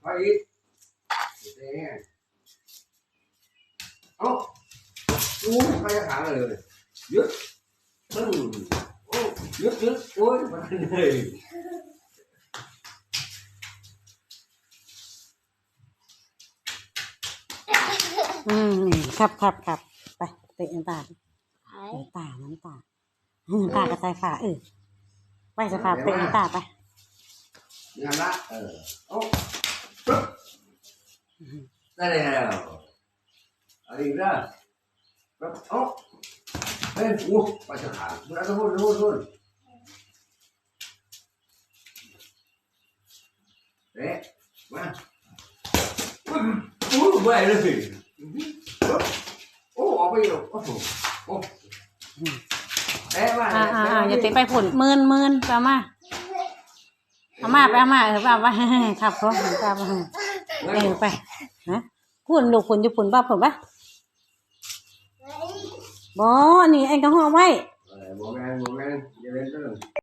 ไปอีกเอ้าอู้ไปหาเลยยึดตึ้งโอ้ยึดยึดโอ้ยมันเลยอืมครับครับครับไปเตะน้ำตาดิไอ้น้ำตาน้ำตาน้ำตากระจายฝาเออไปสภาพเตะน้ำตาไป งานละเออเอ้าปึ๊บได้แล้วอะไรอีกนะปึ๊บเอ้าเฮ้ยอู้ไปจะขาดแล้วก็พูดพูดพูดเอ๊ะมาอู้ไปเลยโอ้ออกไปอยู่โอ้โหโอ้เอ๊ะมาอ่าอ่าอ่าอย่าเตะไปผลหมื่นหมื่นไปเอามา เอามาไปเอามาเออไปเอามาครับเขาน้ำตาไปเออไปนะคุณลูกคุณอยู่ปุ่นบ้าผมปะบอนี่แอลกอฮอล์ไว้ บ่แมนบ่แม่นอย่าเล่นเรื่อ